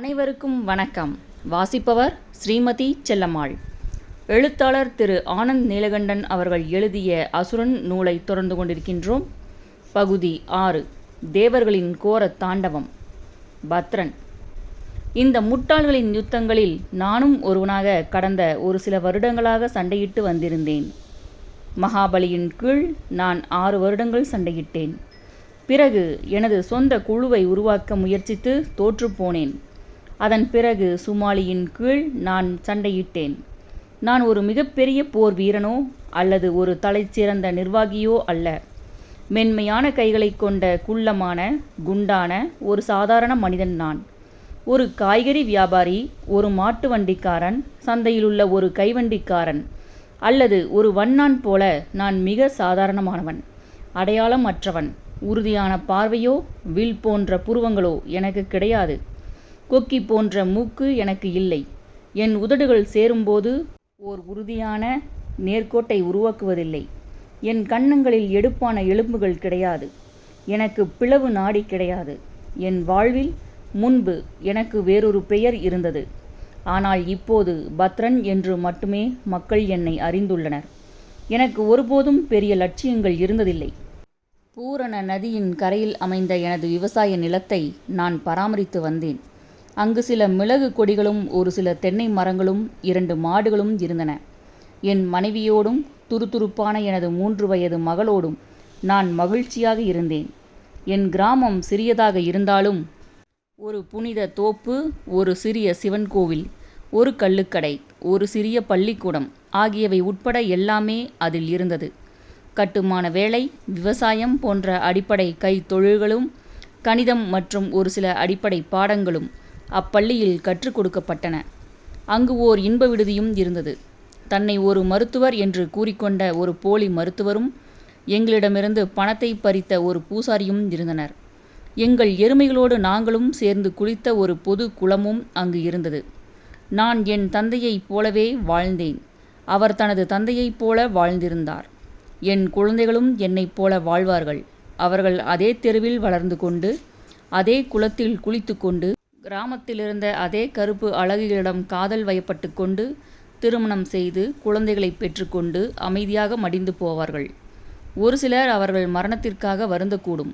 அனைவருக்கும் வணக்கம். வாசிப்பவர் ஸ்ரீமதி செல்லம்மாள். எழுத்தாளர் திரு ஆனந்த் நீலகண்டன் அவர்கள் எழுதிய அசுரன் நூலை தொடர்ந்து கொண்டிருக்கின்றோம். பகுதி ஆறு தேவர்களின் கோர தாண்டவம். பத்ரன். இந்த முட்டாள்களின் யுத்தங்களில் நானும் ஒருவனாக கடந்த ஒரு சில வருடங்களாக சண்டையிட்டு வந்திருந்தேன். மகாபலியின் கீழ் நான் ஆறு வருடங்கள் சண்டையிட்டேன். பிறகு எனது சொந்த குழுவை உருவாக்க முயற்சித்து தோற்றுப்போனேன் அதன் பிறகு சுமாலியின் கீழ் நான் சண்டையிட்டேன். நான் ஒரு மிகப்பெரிய போர் வீரனோ அல்லது ஒரு தலைச்சிறந்த நிர்வாகியோ அல்ல. மென்மையான கைகளைக் கொண்ட குள்ளமான குண்டான ஒரு சாதாரண மனிதன் நான். ஒரு காய்கறி வியாபாரி ஒரு மாட்டு வண்டிக்காரன் சந்தையிலுள்ள ஒரு கைவண்டிக்காரன் அல்லது ஒரு வண்ணான் போல நான் மிக சாதாரணமானவன் அடையாளம் அற்றவன் உறுதியான பார்வையோ வில் போன்ற புருவங்களோ எனக்கு கிடையாது. கொக்கி போன்ற மூக்கு எனக்கு இல்லை. என் உதடுகள் சேரும்போது ஓர் உறுதியான நேர்கோட்டை உருவாக்குவதில்லை. என் கண்ணங்களில் எடுப்பான எலும்புகள் கிடையாது. எனக்கு பிளவு நாடி கிடையாது. என் வாழ்வில் முன்பு எனக்கு வேறொரு பெயர் இருந்தது. ஆனால் இப்போது பத்ரன் என்று மட்டுமே மக்கள் என்னை அறிந்துள்ளனர். எனக்கு ஒருபோதும் பெரிய லட்சியங்கள் இருந்ததில்லை. பூரண நதியின் கரையில் அமைந்த எனது விவசாய நிலத்தை நான் பராமரித்து வந்தேன். அங்கு சில மிளகு கொடிகளும் ஒரு சில தென்னை மரங்களும் இரண்டு மாடுகளும் இருந்தன. என் மனைவியோடும் துருதுருப்பான எனது மூன்று வயது மகளோடும் நான் மகிழ்ச்சியாக இருந்தேன். என் கிராமம் சிறியதாக இருந்தாலும் ஒரு புனித தோப்பு ஒரு சிறிய சிவன் கோவில் ஒரு கள்ளுக்கடை ஒரு சிறிய பள்ளிக்கூடம் ஆகியவை உட்பட எல்லாமே அதில் இருந்தது. கட்டுமான வேலை விவசாயம் போன்ற அடிப்படை கைத்தொழில்களும் கணிதம் மற்றும் ஒரு சில அடிப்படை பாடங்களும் அப்பள்ளியில் கற்றுக் கொடுக்கப்பட்டன. அங்கு ஓர் இன்ப விடுதியும் இருந்தது. தன்னை ஒரு மருத்துவர் என்று கூறிக்கொண்ட ஒரு போலி மருத்துவரும் எங்களிடமிருந்து பணத்தை பறித்த ஒரு பூசாரியும் இருந்தனர். எங்கள் எருமைகளோடு நாங்களும் சேர்ந்து குளித்த ஒரு பொது குளமும் அங்கு இருந்தது. நான் என் தந்தையைப் போலவே வாழ்ந்தேன். அவர் தனது தந்தையைப் போல வாழ்ந்திருந்தார். என் குழந்தைகளும் என்னைப் போல வாழ்வார்கள். அவர்கள் அதே தெருவில் வளர்ந்து கொண்டு அதே குளத்தில் குளித்து கொண்டு கிராமத்திலிருந்த அதே கருப்பு அழகிகளிடம் காதல் வயப்பட்டு கொண்டு திருமணம் செய்து குழந்தைகளை பெற்றுக்கொண்டு அமைதியாக மடிந்து போவார்கள். ஒரு சிலர் அவர்கள் மரணத்திற்காக வருந்தக்கூடும்.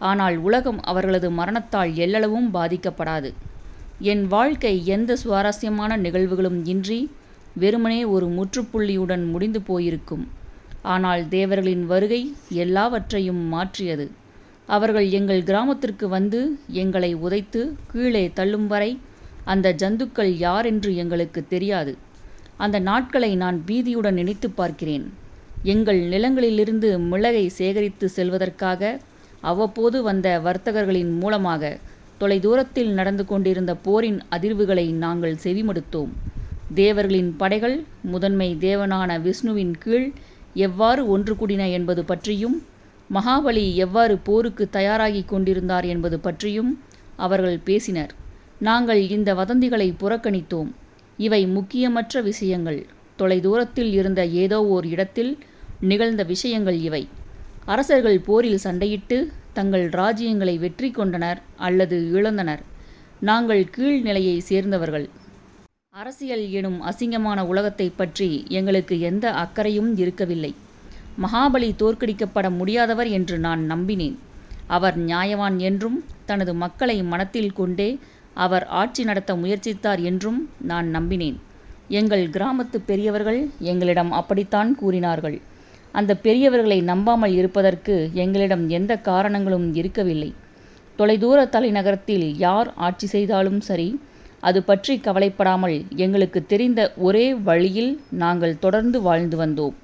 ஆனால் உலகம் அவர்களது மரணத்தால் எல்லளவும் பாதிக்கப்படாது. என் வாழ்க்கை எந்த சுவாரஸ்யமான நிகழ்வுகளும் இன்றி வெறுமனே ஒரு முற்றுப்புள்ளியுடன் முடிந்து போயிருக்கும். ஆனால் தேவர்களின் வருகை எல்லாவற்றையும் மாற்றியது. அவர்கள் எங்கள் கிராமத்திற்கு வந்து எங்களை உதைத்து கீழே தள்ளும் வரை அந்த ஜந்துக்கள் யார் என்று எங்களுக்கு தெரியாது. அந்த நாட்களை நான் பீதியுடன் நினைத்து பார்க்கிறேன். எங்கள் நிலங்களிலிருந்து மிளகை சேகரித்து செல்வதற்காக அவ்வப்போது வந்த வர்த்தகர்களின் மூலமாக தொலைதூரத்தில் நடந்து கொண்டிருந்த போரின் அதிர்வுகளை நாங்கள் செவிமடுத்தோம். தேவர்களின் படைகள் முதன்மை தேவனான விஷ்ணுவின் கீழ் எவ்வாறு ஒன்று கூடின என்பது பற்றியும் மகாபலி எவ்வாறு போருக்கு தயாராகி கொண்டிருந்தார் என்பது பற்றியும் அவர்கள் பேசினர். நாங்கள் இந்த வதந்திகளை புறக்கணித்தோம். இவை முக்கியமற்ற விஷயங்கள். தொலைதூரத்தில் இருந்த ஏதோ ஓர் இடத்தில் நிகழ்ந்த விஷயங்கள் இவை. அரசர்கள் போரில் சண்டையிட்டு தங்கள் ராஜ்யங்களை வெற்றி கொண்டனர் அல்லது இழந்தனர். நாங்கள் கீழ்நிலையை சேர்ந்தவர்கள். அரசியல் எனும் அசிங்கமான உலகத்தை பற்றி எங்களுக்கு எந்த அக்கறையும் இருக்கவில்லை. மகாபலி தோற்கடிக்கப்பட முடியாதவர் என்று நான் நம்பினேன். அவர் நியாயவான் என்றும் தனது மக்களை மனத்தில் கொண்டே அவர் ஆட்சி நடத்த முயற்சித்தார் என்றும் நான் நம்பினேன். எங்கள் கிராமத்து பெரியவர்கள் எங்களிடம் அப்படித்தான் கூறினார்கள். அந்த பெரியவர்களை நம்பாமல் இருப்பதற்கு எங்களிடம் எந்த காரணங்களும் இருக்கவில்லை. தொலைதூர தலைநகரத்தில் யார் ஆட்சி செய்தாலும் சரி அது பற்றி கவலைப்படாமல் எங்களுக்கு தெரிந்த ஒரே வழியில் நாங்கள் தொடர்ந்து வாழ்ந்து வந்தோம்.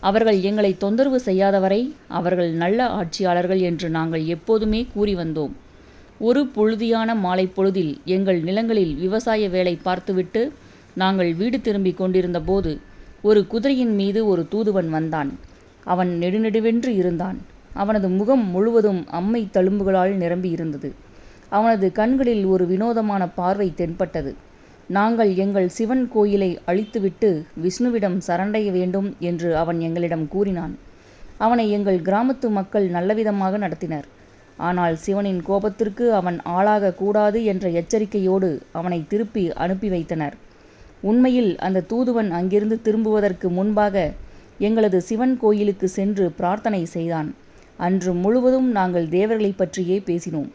அவர்கள் எங்களை தொந்தரவு செய்யாதவரை அவர்கள் நல்ல ஆட்சியாளர்கள் என்று நாங்கள் எப்போதுமே கூறி வந்தோம். ஒரு பொழுதியான மாலை பொழுதில் எங்கள் நிலங்களில் விவசாய வேலை பார்த்துவிட்டு நாங்கள் வீடு திரும்பிக் கொண்டிருந்தபோது ஒரு குதிரையின் மீது ஒரு தூதுவன் வந்தான். அவன் நெடுநெடுவென்று இருந்தான். அவனது முகம் முழுவதும் அம்மை தழும்புகளால் நிரம்பி இருந்தது அவனது கண்களில் ஒரு வினோதமான பார்வை தென்பட்டது. நாங்கள் எங்கள் சிவன் கோயிலை அழித்துவிட்டு விஷ்ணுவிடம் சரண்டைய வேண்டும் என்று அவன் எங்களிடம் கூறினான். அவனை எங்கள் கிராமத்து மக்கள் நல்லவிதமாக நடத்தினர். ஆனால் சிவனின் கோபத்திற்கு அவன் ஆளாக கூடாது என்ற எச்சரிக்கையோடு அவனை திருப்பி அனுப்பி வைத்தனர். உண்மையில் அந்த தூதுவன் அங்கிருந்து திரும்புவதற்கு முன்பாக எங்களது சிவன் கோயிலுக்கு சென்று பிரார்த்தனை செய்தான். அன்று முழுவதும் நாங்கள் தேவர்களைப் பற்றியே பேசினோம்.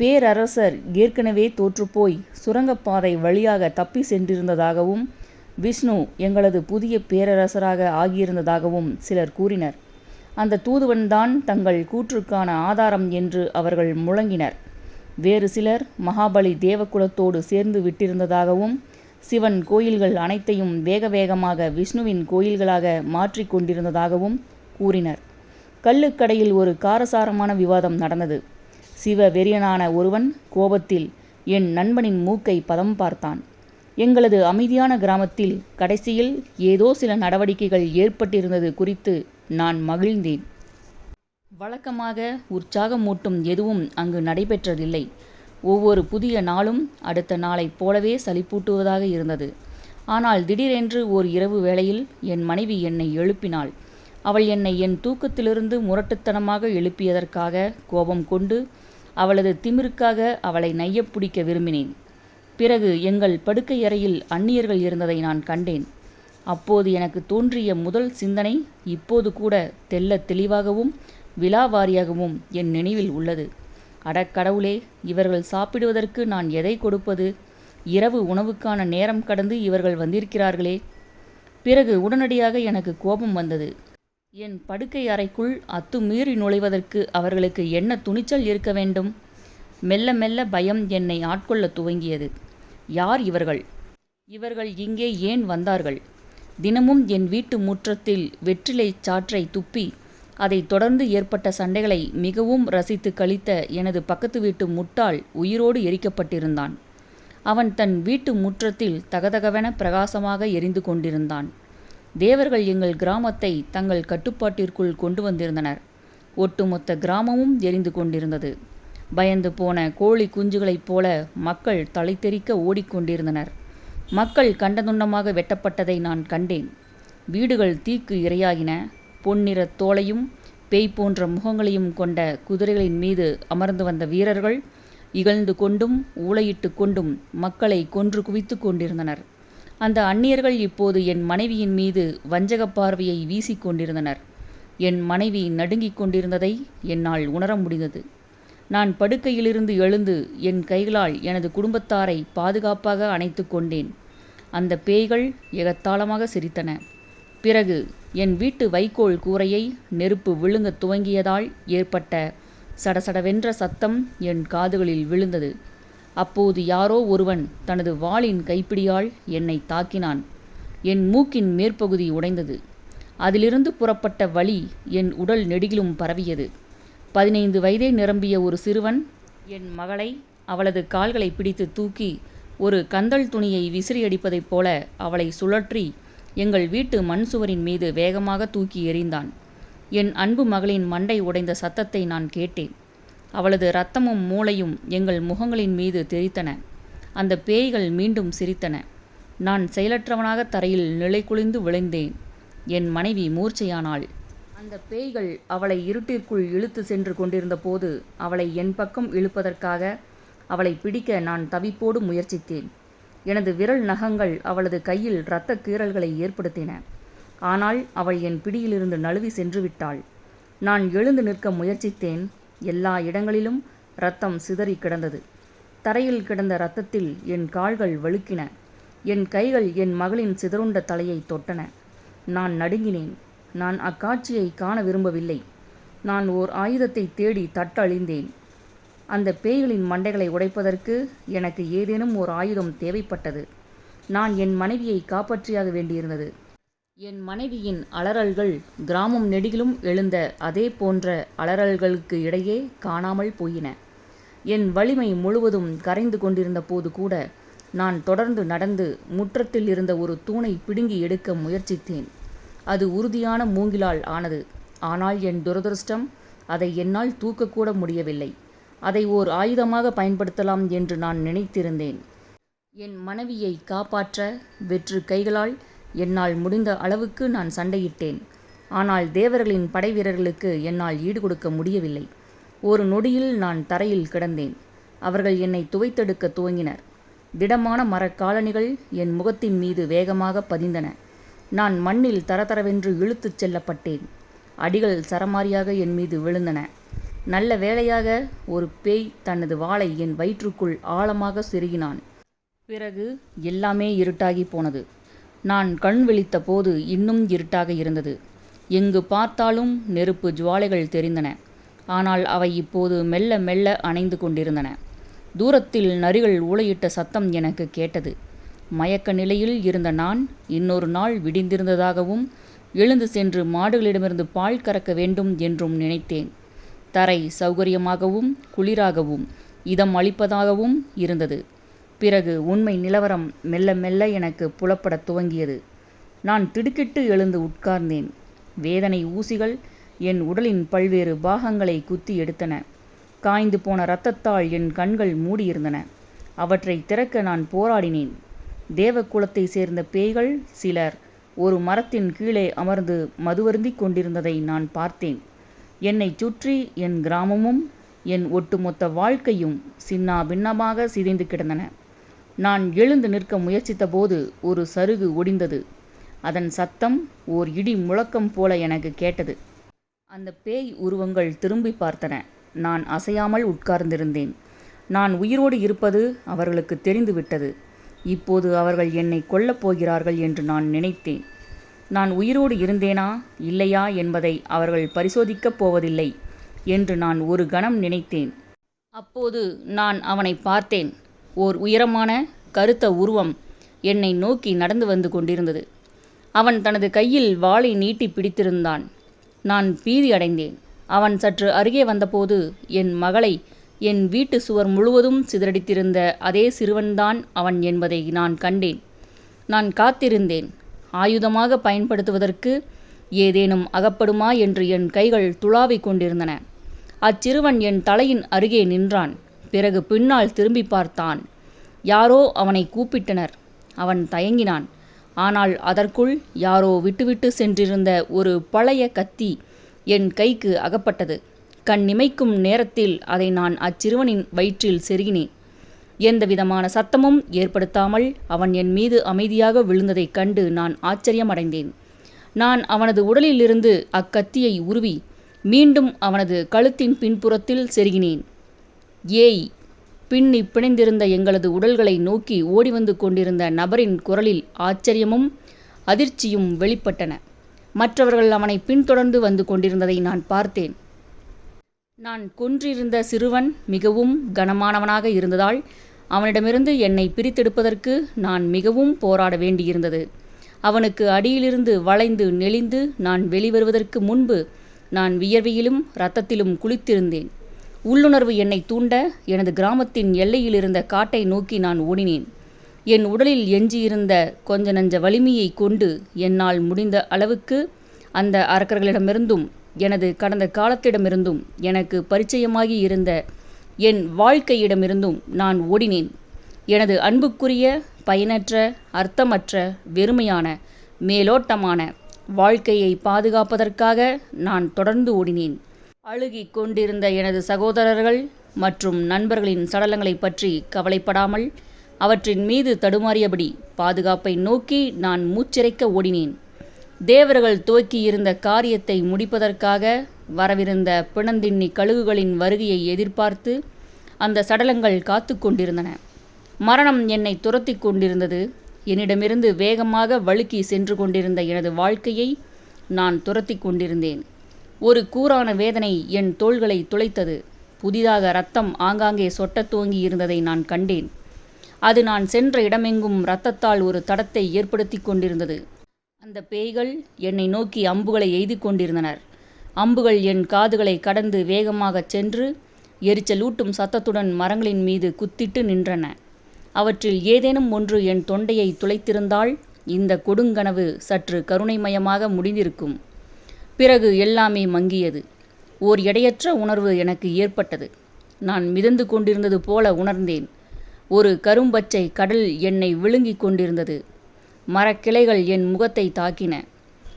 பேரரசர் ஏற்கனவே தோற்றுப்போய் சுரங்கப்பாதை வழியாக தப்பி சென்றிருந்ததாகவும் விஷ்ணு எங்களது புதிய பேரரசராக ஆகியிருந்ததாகவும் சிலர் கூறினர். அந்த தூதுவன்தான் தங்கள் கூற்றுக்கான ஆதாரம் என்று அவர்கள் முழங்கினர். வேறு சிலர் மகாபலி தேவகுலத்தோடு சேர்ந்து விட்டிருந்ததாகவும் சிவன் கோயில்கள் அனைத்தையும் வேக வேகமாக விஷ்ணுவின் கோயில்களாக மாற்றிக் கொண்டிருந்ததாகவும் கூறினர். கள்ளுக்கடையில் ஒரு காரசாரமான விவாதம் நடந்தது. சிவ வெறியனான ஒருவன் கோபத்தில் என் நண்பனின் மூக்கை பதம் பார்த்தான். எங்களது அமைதியான கிராமத்தில் கடைசியில் ஏதோ சில நடவடிக்கைகள் ஏற்பட்டிருந்தது குறித்து நான் மகிழ்ந்தேன். வழக்கமாக உற்சாகமூட்டும் எதுவும் அங்கு நடைபெற்றதில்லை. ஒவ்வொரு புதிய நாளும் அடுத்த நாளைப் போலவே சலிப்பூட்டுவதாக இருந்தது. ஆனால் திடீரென்று ஓர் இரவு வேளையில் என் மனைவி என்னை எழுப்பினாள். அவள் என்னை என் தூக்கத்திலிருந்து முரட்டுத்தனமாக எழுப்பியதற்காக கோபம் கொண்டு அவளது திமிருக்காக அவளை நையப் பிடிக்க விரும்பினேன். பிறகு எங்கள் படுக்கையறையில் அந்நியர்கள் இருந்ததை நான் கண்டேன். அப்போது எனக்கு தோன்றிய முதல் சிந்தனை இப்போது கூட தெல்ல தெளிவாகவும் விலாவாரியாகவும் என் நினைவில் உள்ளது. அடக்கடவுளே இவர்கள் சாப்பிடுவதற்கு நான் எதை கொடுப்பது? இரவு உணவுக்கான நேரம் கடந்து இவர்கள் வந்திருக்கிறார்களே. பிறகு உடனடியாக எனக்கு கோபம் வந்தது. என் படுக்கை அறைக்குள் அத்துமீறி நுழைவதற்கு அவர்களுக்கு என்ன துணிச்சல் இருக்க வேண்டும்? மெல்ல மெல்ல பயம் என்னை ஆட்கொள்ளத் துவங்கியது. யார் இவர்கள்? இவர்கள் இங்கே ஏன் வந்தார்கள்? தினமும் என் வீட்டு முற்றத்தில் வெற்றிலை சாற்றை துப்பி அதைத் தொடர்ந்து ஏற்பட்ட சண்டைகளை மிகவும் ரசித்து கழித்த எனது பக்கத்து வீட்டு முட்டாள் உயிரோடு எரிக்கப்பட்டிருந்தான். அவன் தன் வீட்டு முற்றத்தில் தகதகவென பிரகாசமாக எரிந்து கொண்டிருந்தான். தேவர்கள் எங்கள் கிராமத்தை தங்கள் கட்டுப்பாட்டிற்குள் கொண்டு வந்திருந்தனர். ஒட்டுமொத்த கிராமமும் எரிந்து கொண்டிருந்தது. பயந்து போன கோழி குஞ்சுகளைப் போல மக்கள் தலைத்தெறிக்க ஓடிக்கொண்டிருந்தனர். மக்கள் கண்டதுண்டமாக வெட்டப்பட்டதை நான் கண்டேன். வீடுகள் தீக்கு இரையாகின பொன்னிற தோலையும் பேய் போன்ற முகங்களையும் கொண்ட குதிரைகளின் மீது அமர்ந்து வந்த வீரர்கள் இகழ்ந்து கொண்டும் ஊளையிட்டு கொண்டும் மக்களை கொன்று குவித்து கொண்டிருந்தனர். அந்த அந்நியர்கள் இப்போது என் மனைவியின் மீது வஞ்சகப் பார்வையை வீசிக் கொண்டிருந்தனர். என் மனைவி நடுங்கிக் கொண்டிருந்ததை என்னால் உணர முடிந்தது. நான் படுக்கையிலிருந்து எழுந்து என் கைகளால் எனது குடும்பத்தாரை பாதுகாப்பாக அணைத்து கொண்டேன். அந்த பேய்கள் எகத்தாளமாக சிரித்தன. பிறகு என் வீட்டு வைக்கோல் கூரையை நெருப்பு விழுங்கத் துவங்கியதால் ஏற்பட்ட சடசடவென்ற சத்தம் என் காதுகளில் விழுந்தது. அப்போது யாரோ ஒருவன் தனது வாளின் கைப்பிடியால் என்னை தாக்கினான். என் மூக்கின் மேற்பகுதி உடைந்தது. அதிலிருந்து புறப்பட்ட வலி என் உடல் நெடுகிலும் பரவியது. பதினைந்து வயதே நிரம்பிய ஒரு சிறுவன் என் மகளை அவளது கால்களை பிடித்து தூக்கி ஒரு கந்தல் துணியை விசிறியடிப்பதைப் போல அவளை சுழற்றி எங்கள் வீட்டு மண் சுவரின் மீது வேகமாக தூக்கி எறிந்தான். என் அன்பு மகளின் மண்டை உடைந்த சத்தத்தை நான் கேட்டேன். அவளது இரத்தமும் மூளையும் எங்கள் முகங்களின் மீது தெரித்தன அந்த பேய்கள் மீண்டும் சிரித்தன. நான் செயலற்றவனாக தரையில் நிலை குளிந்து விளைந்தேன் என் மனைவி மூர்ச்சையானாள். அந்த பேய்கள் அவளை இருட்டிற்குள் இழுத்து சென்று கொண்டிருந்த போது அவளை என் பக்கம் இழுப்பதற்காக அவளை பிடிக்க நான் தவிப்போடு முயற்சித்தேன். எனது விரல் நகங்கள் அவளது கையில் இரத்த கீறல்களை ஏற்படுத்தின. ஆனால் அவள் என் பிடியிலிருந்து நழுவி சென்று விட்டாள். நான் எழுந்து நிற்க முயற்சித்தேன். எல்லா இடங்களிலும் இரத்தம் சிதறி கிடந்தது. தரையில் கிடந்த இரத்தத்தில் என் கால்கள் வழுக்கின. என் கைகள் என் மகளின் சிதறுண்ட தலையை தொட்டன. நான் நடுங்கினேன். நான் அக்காட்சியை காண விரும்பவில்லை. நான் ஓர் ஆயுதத்தை தேடி தட்டழிந்தேன். அந்த பேய்களின் மண்டைகளை உடைப்பதற்கு எனக்கு ஏதேனும் ஓர் ஆயுதம் தேவைப்பட்டது. நான் என் மனைவியை காப்பாற்றியாக வேண்டியிருந்தது. என் மனைவியின் அலறல்கள் கிராமம் நெடுகிலும் எழுந்த அதே போன்ற அலறல்களுக்கு இடையே காணாமல் போயின. என் வலிமை முழுவதும் கரைந்து கொண்டிருந்த போது கூட நான் தொடர்ந்து நடந்து முற்றத்தில் இருந்த ஒரு தூணை பிடுங்கி எடுக்க முயற்சித்தேன். அது உறுதியான மூங்கிலால் ஆனது. ஆனால் என் துரதிருஷ்டம் அதை என்னால் தூக்கக்கூட முடியவில்லை. அதை ஓர் ஆயுதமாக பயன்படுத்தலாம் என்று நான் நினைத்திருந்தேன். என் மனைவியை காப்பாற்ற வெற்று கைகளால் என்னால் முடிந்த அளவுக்கு நான் சண்டையிட்டேன். ஆனால் தேவர்களின் படை வீரர்களுக்கு என்னால் ஈடு கொடுக்க முடியவில்லை. ஒரு நொடியில் நான் தரையில் கிடந்தேன். அவர்கள் என்னை துவைத்தெடுக்க துவங்கினர். திடமான மரக்காலணிகள் என் முகத்தின் மீது வேகமாக பதிந்தன. நான் மண்ணில் தரதரவென்று இழுத்துச் செல்லப்பட்டேன். அடிகள் சரமாரியாக என் மீது விழுந்தன. நல்ல வேளையாக ஒரு பேய் தனது வாளை என் வயிற்றுக்குள் ஆழமாக செருகினான். பிறகு எல்லாமே இருட்டாகி போனது. நான் கண் விழித்த போது இன்னும் இருட்டாக இருந்தது. எங்கு பார்த்தாலும் நெருப்பு ஜுவாலைகள் தெரிந்தன. ஆனால் அவை இப்போது மெல்ல மெல்ல அணைந்து கொண்டிருந்தன. தூரத்தில் நரிகள் ஊளையிட்ட சத்தம் எனக்கு கேட்டது. மயக்க நிலையில் இருந்த நான் இன்னொரு நாள் விடிந்திருந்ததாகவும் எழுந்து சென்று மாடுகளிடமிருந்து பால் கறக்க வேண்டும் என்றும் நினைத்தேன். தரை சௌகரியமாகவும் குளிராகவும் இதம் அளிப்பதாகவும் இருந்தது. பிறகு உண்மை நிலவரம் மெல்ல மெல்ல எனக்கு புலப்படத் துவங்கியது. நான் திடுக்கிட்டு எழுந்து உட்கார்ந்தேன். வேதனை ஊசிகள் என் உடலின் பல்வேறு பாகங்களை குத்தி எடுத்தன. காய்ந்து போன இரத்தத்தால் என் கண்கள் மூடியிருந்தன. அவற்றை திறக்க நான் போராடினேன். தேவகுலத்தை சேர்ந்த பேய்கள் சிலர் ஒரு மரத்தின் கீழே அமர்ந்து மதுவருந்திக் கொண்டிருந்ததை நான் பார்த்தேன். என்னைச் சுற்றி என் கிராமமும் என் ஒட்டுமொத்த வாழ்க்கையும் சின்னா பின்னமாக சிதைந்து கிடந்தன. நான் எழுந்து நிற்க முயற்சித்தபோது ஒரு சருகு ஒடிந்தது. அதன் சத்தம் ஓர் இடி முழக்கம் போல எனக்கு கேட்டது. அந்த பேய் உருவங்கள் திரும்பி பார்த்தன. நான் அசையாமல் உட்கார்ந்திருந்தேன். நான் உயிரோடு இருப்பது அவர்களுக்கு தெரிந்துவிட்டது. இப்போது அவர்கள் என்னை கொல்லப் போகிறார்கள் என்று நான் நினைத்தேன். நான் உயிரோடு இருந்தேனா இல்லையா என்பதை அவர்கள் பரிசோதிக்கப் போவதில்லை என்று நான் ஒரு கணம் நினைத்தேன். அப்போது நான் அவனை பார்த்தேன். ஓர் உயரமான கருத்த உருவம் என்னை நோக்கி நடந்து வந்து கொண்டிருந்தது. அவன் தனது கையில் வாளை நீட்டி பிடித்திருந்தான். நான் பீதி அடைந்தேன். அவன் சற்று அருகே வந்தபோது என் மகளை என் வீட்டு சுவர் முழுவதும் சிதறடித்திருந்த அதே சிறுவன்தான் அவன் என்பதை நான் கண்டேன். நான் காத்திருந்தேன். ஆயுதமாக பயன்படுத்துவதற்கு ஏதேனும் அகப்படுமா என்று என் கைகள் துளாவிக் கொண்டிருந்தன. அச்சிறுவன் என் தலையின் அருகே நின்றான். பிறகு பின்னால் திரும்பி பார்த்தான். யாரோ அவனை கூப்பிட்டனர். அவன் தயங்கினான். ஆனால் அதற்குள் யாரோ விட்டுவிட்டு சென்றிருந்த ஒரு பழைய கத்தி என் கைக்கு அகப்பட்டது. கண் நிமைக்கும் நேரத்தில் அதை நான் அச்சிறுவனின் வயிற்றில் செருகினேன். எந்தவிதமான சத்தமும் ஏற்படுத்தாமல் அவன் என் மீது அமைதியாக விழுந்ததைக் கண்டு நான் ஆச்சரியமடைந்தேன். நான் அவனது உடலிலிருந்து அக்கத்தியை உருவி மீண்டும் அவனது கழுத்தின் பின்புறத்தில் செருகினேன். ஏய். பின்னி பிணைந்திருந்த எங்களது உடல்களை நோக்கி ஓடிவந்து கொண்டிருந்த நபரின் குரலில் ஆச்சரியமும் அதிர்ச்சியும் வெளிப்பட்டன. மற்றவர்கள் அவனை பின்தொடர்ந்து வந்து கொண்டிருந்ததை நான் பார்த்தேன். நான் கொன்றிருந்த சிறுவன் மிகவும் கனமானவனாக இருந்ததால் அவனிடமிருந்து என்னை பிரித்தெடுப்பதற்கு நான் மிகவும் போராட வேண்டியிருந்தது. அவனுக்கு அடியிலிருந்து வளைந்து நெளிந்து நான் வெளிவருவதற்கு முன்பு நான் வியர்வையிலும் இரத்தத்திலும் குளித்திருந்தேன். உள்ளுணர்வு என்னை தூண்ட எனது கிராமத்தின் எல்லையில் இருந்த காட்டை நோக்கி நான் ஓடினேன். என் உடலில் எஞ்சியிருந்த கொஞ்ச நஞ்ச வலிமையை கொண்டு என்னால் முடிந்த அளவுக்கு அந்த அரக்கர்களிடமிருந்தும் எனது கடந்த காலத்திடமிருந்தும் எனக்கு பரிச்சயமாகி இருந்த என் வாழ்க்கையிடமிருந்தும் நான் ஓடினேன். எனது அன்புக்குரிய பயனற்ற அர்த்தமற்ற வெறுமையான மேலோட்டமான வாழ்க்கையை பாதுகாப்பதற்காக நான் தொடர்ந்து ஓடினேன். அழுகிக் கொண்டிருந்த எனது சகோதரர்கள் மற்றும் நண்பர்களின் சடலங்களைப் பற்றி கவலைப்படாமல் அவற்றின் மீது தடுமாறியபடி பாதுகாப்பை நோக்கி நான் மூச்சிறைக்க ஓடினேன். தேவர்கள் துவக்கியிருந்த காரியத்தை முடிப்பதற்காக வரவிருந்த பிணந்தின்னி கழுகுகளின் வருகையை எதிர்பார்த்து அந்த சடலங்கள் காத்து கொண்டிருந்தன. மரணம் என்னை துரத்தி கொண்டிருந்தது. என்னிடமிருந்து வேகமாக வழுக்கி சென்று கொண்டிருந்த எனது வாழ்க்கையை நான் துரத்தி கொண்டிருந்தேன். ஒரு கூரான வேதனை என் தோள்களை துளைத்தது. புதிதாக ரத்தம் ஆங்காங்கே சொட்டத் துவங்கி இருந்ததை நான் கண்டேன். அது நான் சென்ற இடமெங்கும் ரத்தத்தால் ஒரு தடத்தை ஏற்படுத்தி கொண்டிருந்தது. அந்த பேய்கள் என்னை நோக்கி அம்புகளை எய்து கொண்டிருந்தனர். அம்புகள் என் காதுகளை கடந்து வேகமாகச் சென்று எரிச்சலூட்டும் சத்தத்துடன் மரங்களின் மீது குத்திட்டு நின்றன. அவற்றில் ஏதேனும் ஒன்று என் தொண்டையை துளைத்திருந்தால் இந்த கொடுங்கனவு சற்று கருணைமயமாக முடிந்திருக்கும். பிறகு எல்லாமே மங்கியது. ஓர் எடையற்ற உணர்வு எனக்கு ஏற்பட்டது. நான் மிதந்து கொண்டிருந்தது போல உணர்ந்தேன். ஒரு கரும்பச்சை கடல் என்னை விழுங்கிக் கொண்டிருந்தது. மரக்கிளைகள் என் முகத்தை தாக்கின.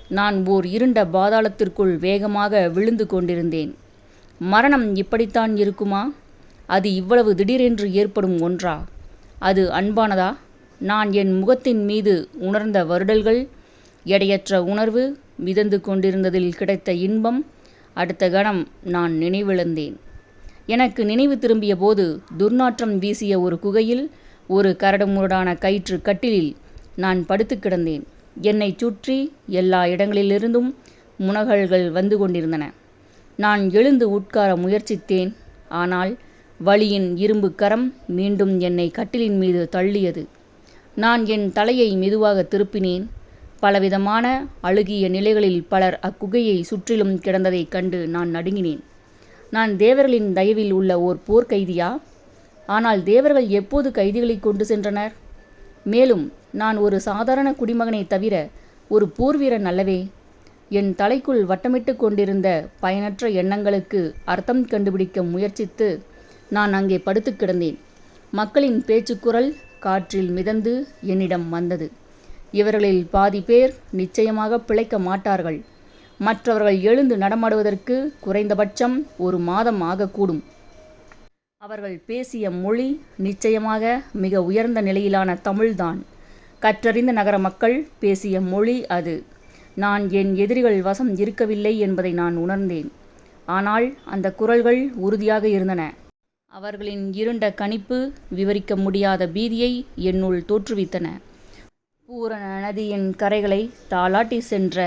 நான் ஓர் இருண்ட பாதாளத்திற்குள் வேகமாக விழுந்து கொண்டிருந்தேன். மரணம் இப்படித்தான் இருக்குமா? அது இவ்வளவு திடீரென்று ஏற்படும் ஒன்றா? அது அன்பானதா? நான் என் முகத்தின் மீது உணர்ந்த வருடல்கள் எடையற்ற உணர்வு மிதந்து கொண்டிருந்ததில் கிடைத்த இன்பம் அடுத்த கணம் நான் நினைவிழந்தேன். எனக்கு நினைவு திரும்பிய போது துர்நாற்றம் வீசிய ஒரு குகையில் ஒரு கரடுமுரடான கயிற்று கட்டிலில் நான் படுத்து கிடந்தேன். என்னை சுற்றி எல்லா இடங்களிலிருந்தும் முனகல்கள் வந்து கொண்டிருந்தன. நான் எழுந்து உட்கார முயற்சித்தேன். ஆனால் வலியின் இரும்பு கரம் மீண்டும் என்னை கட்டிலின் மீது தள்ளியது. நான் என் தலையை மெதுவாக திருப்பினேன். பலவிதமான அழுகிய நிலைகளில் பலர் அக்குகையை சுற்றிலும் கிடந்ததைக் கண்டு நான் நடுங்கினேன். நான் தேவர்களின் தயவில் உள்ள ஓர் போர்க்கைதியா ஆனால் தேவர்கள் எப்போது கைதிகளை கொண்டு சென்றனர்? மேலும் நான் ஒரு சாதாரண குடிமகனை தவிர ஒரு போர்வீரன் அல்லவே? என் தலைக்குள் வட்டமிட்டு கொண்டிருந்த பயனற்ற எண்ணங்களுக்கு அர்த்தம் கண்டுபிடிக்க முயற்சித்து நான் அங்கே படுத்து கிடந்தேன். மக்களின் பேச்சுக்குரல் காற்றில் மிதந்து என்னிடம் வந்தது. இவர்களில் பாதி பேர் நிச்சயமாக பிழைக்க மாட்டார்கள். மற்றவர்கள் எழுந்து நடமாடுவதற்கு குறைந்தபட்சம் ஒரு மாதம் ஆகக்கூடும். அவர்கள் பேசிய மொழி நிச்சயமாக மிக உயர்ந்த நிலையிலான தமிழ்தான். கற்றறிந்த நகர மக்கள் பேசிய மொழி அது. நான் என் எதிரிகள் வசம் இருக்கவில்லை என்பதை நான் உணர்ந்தேன். ஆனால் அந்த குரல்கள் உறுதியாக இருந்தன. அவர்களின் இருண்ட கணிப்பு விவரிக்க முடியாத பீதியை என்னுள் தோற்றுவித்தன. பூரண நதியின் கரைகளை தாளாட்டி சென்ற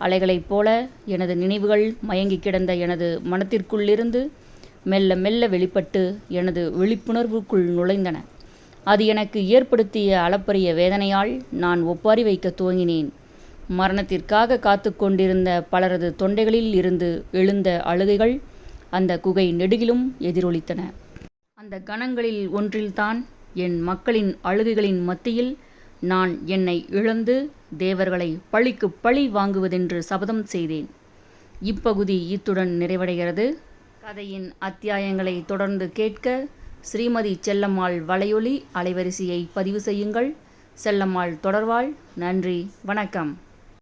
அலைகளைப் போல எனது நினைவுகள் மயங்கி கிடந்த எனது மனத்திற்குள்ளிருந்து மெல்ல மெல்ல வெளிப்பட்டு எனது விழிப்புணர்வுக்குள் நுழைந்தன. அது எனக்கு ஏற்படுத்திய அளப்பரிய வேதனையால் நான் ஒப்பாரி வைக்க துவங்கினேன். மரணத்திற்காக காத்து கொண்டிருந்த பலரது தொண்டைகளில் இருந்து எழுந்த அழுகைகள் அந்த குகை நெடுகிலும் எதிரொலித்தன. அந்த கணங்களில் ஒன்றில்தான் என் மக்களின் அழுகைகளின் மத்தியில் நான் என்னை இழந்து தேவர்களை பழிக்கு பழி வாங்குவதென்று சபதம் செய்தேன். இப்பகுதி இத்துடன் நிறைவடைகிறது. கதையின் அத்தியாயங்களை தொடர்ந்து கேட்க ஸ்ரீமதி செல்லம்மாள் வலையொலி அலைவரிசையை பதிவு செய்யுங்கள். செல்லம்மாள் தொடர்வாள். நன்றி. வணக்கம்.